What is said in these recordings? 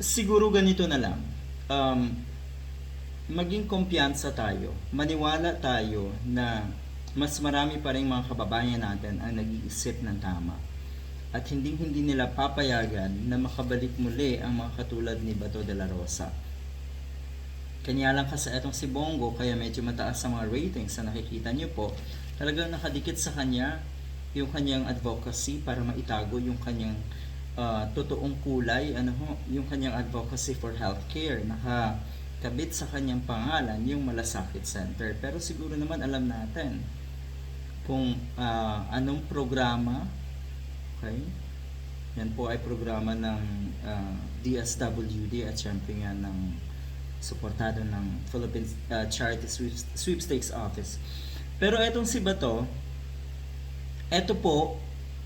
siguro ganito na lang. Um, maging kumpiyansa tayo. Maniwala tayo na mas marami pa rin mga kababayan natin ang nag-iisip ng tama. At hindi hindi nila papayagan na makabalik muli ang mga katulad ni Bato de la Rosa. Kanya lang kasi itong si Bongo kaya medyo mataas sa mga ratings na nakikita niyo po. Talagang nakadikit sa kanya yung kanyang advocacy para maitago yung kanyang ah, totoong kulay, ano ho, yung kanyang advocacy for healthcare. Nakakabit sa kanyang pangalan yung Malasakit Center. Pero siguro naman alam natin kung ah, anong programa, okay? Yan po ay programa ng ah, DSWD at syempre nga ng suportado ng Philippines ah, Charity Sweep- Sweepstakes Office. Pero etong si Bato, eto po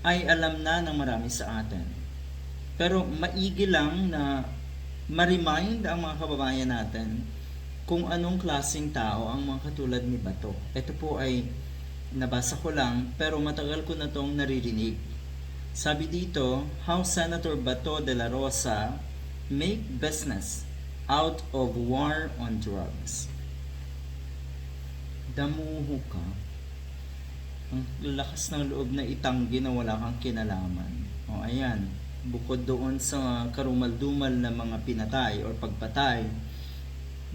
ay alam na ng marami sa atin. Pero maigi lang na ma-remind ang mga kababayan natin kung anong klaseng tao ang mga katulad ni Bato. Ito po ay nabasa ko lang pero matagal ko na tong naririnig. Sabi dito, how Senator Bato de la Rosa make business out of war on drugs. Damuho ka. Ang lakas ng loob na itanggi na wala kang kinalaman. O ayan, bukod doon sa karumal-dumal na mga pinatay or pagpatay,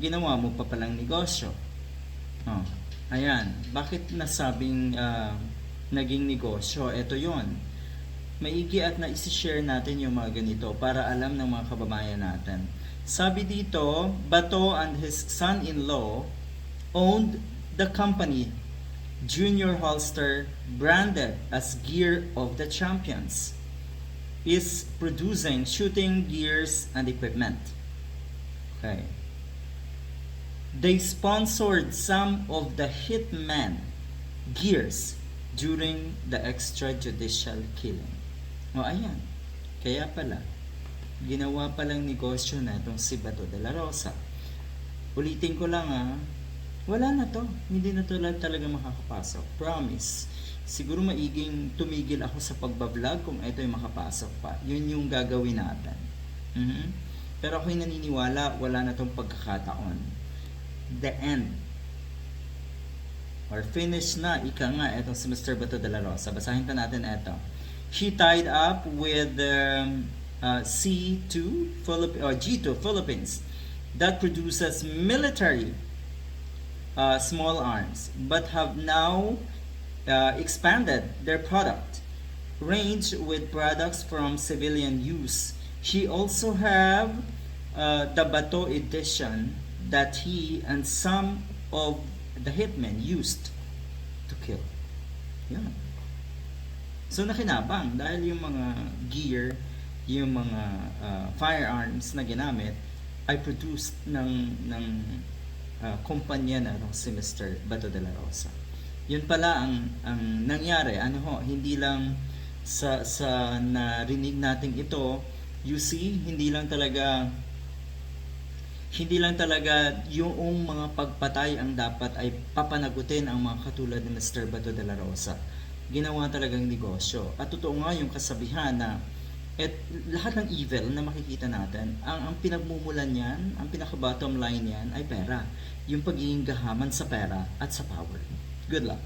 ginawa mo pa palang negosyo. Oh, ayan, bakit nasabing ah, naging negosyo? Ito yon. Maigi at na share natin yung mga ganito para alam ng mga kababayan natin. Sabi dito, Bato and his son-in-law owned the company Junior Holster branded as Gear of the Champions is producing shooting gears and equipment. Okay. They sponsored some of the hitman gears during the extrajudicial killing. O ayan. Kaya pala, ginawa palang negosyo na itong si Bato de la Rosa. Ulitin ko lang ah, wala na to. Hindi na to talaga makakapasok. Promise. Siguro maiging tumigil ako sa pagbablog kung ito'y makapasok pa. Yun yung gagawin natin. Mhm. Pero ako'y naniniwala, wala na tong pagkakataon. The end. Or finish na, ika nga, itong si Mr. Bato de la Rosa. Basahin pa natin ito. She tied up with um, uh, C2 Philip or G2 Philippines that produces military uh, small arms, but have now uh, expanded their product range with products from civilian use. She also have uh, the Bato edition that he and some of the hitmen used to kill. Yan. So nakinabang dahil yung mga gear, yung mga uh, firearms na ginamit ay produced ng ng uh, kumpanya na no, si Mr. Bato de la Rosa. Yun pala ang ang nangyari. Ano ho, hindi lang sa sa narinig nating ito, you see, hindi lang talaga hindi lang talaga yung mga pagpatay ang dapat ay papanagutin ang mga katulad ni Mr. Bato de la Rosa. Ginawa talagang negosyo. At totoo nga yung kasabihan na at lahat ng evil na makikita natin, ang, ang pinagmumulan niyan, ang pinaka-bottom line niyan ay pera. Yung pagiging gahaman sa pera at sa power. Good luck.